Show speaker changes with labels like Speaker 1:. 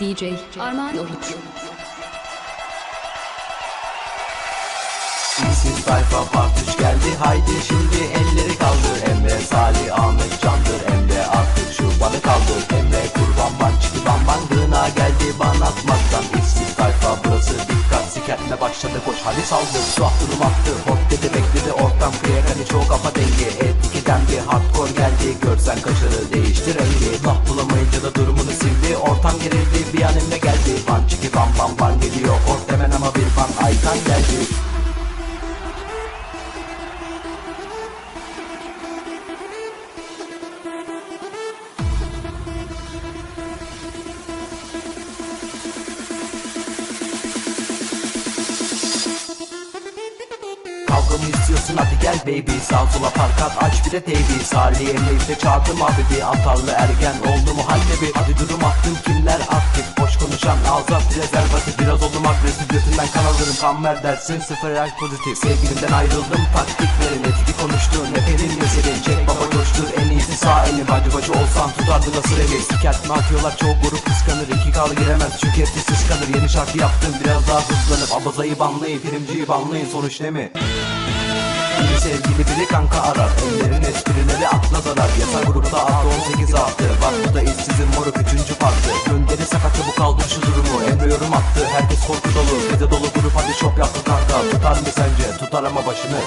Speaker 1: DJ Armağan Oruç.
Speaker 2: This is Tayfa Partüş geldi haydi şimdi. Geldi ban atmaktan İşsiz tayfa burası dikkat Sikertme başladı. Koş hadi saldır Su attı attı hop dedi bekledi ortam kıyak Hani çoğu kafa dengi. Etkiden bir hardcore geldi. Görsen kaşarı değiştir rengi. Laf mı istiyorsun hadi gel baby. Sağ sola park aç bir de TV Salih Emre'yi çağırdım abi bir atarlı ergen. Oldu mu hallebi Hadi durum attım kimler aktif? Boş konuşan ağza prezervatif Biraz oldum agresif götünden kan alırım. Kan ver dersin sıfır yaş pozitif. Sevgilimden ayrıldım taktik verin Etki konuştu neferin meselin Çek baba coştur en iyisi sağ elin Bacı bacı olsan tutardı nasıl evi Sikertme atıyorlar çoğu grup kıskanır İki kal giremez. Çünkü etkisiz kalır Yeni şarkı yaptım biraz daha hızlanıp. Abazayı banlayın primciyi banlayın sonuç ne mi? Sevgili biri kanka arar. Ellerin esprileri akla zarar. Yasak grupta artı 18 artı. Bak bu da işsizin moruk üçüncü farklı Gönderi sakatı bu kaldır şu durumu. Emre yorum attı. Herkes korku dolu. Bize dolu grup hadi şop yaptı kanka. Tutar mı sence? Tutar ama başını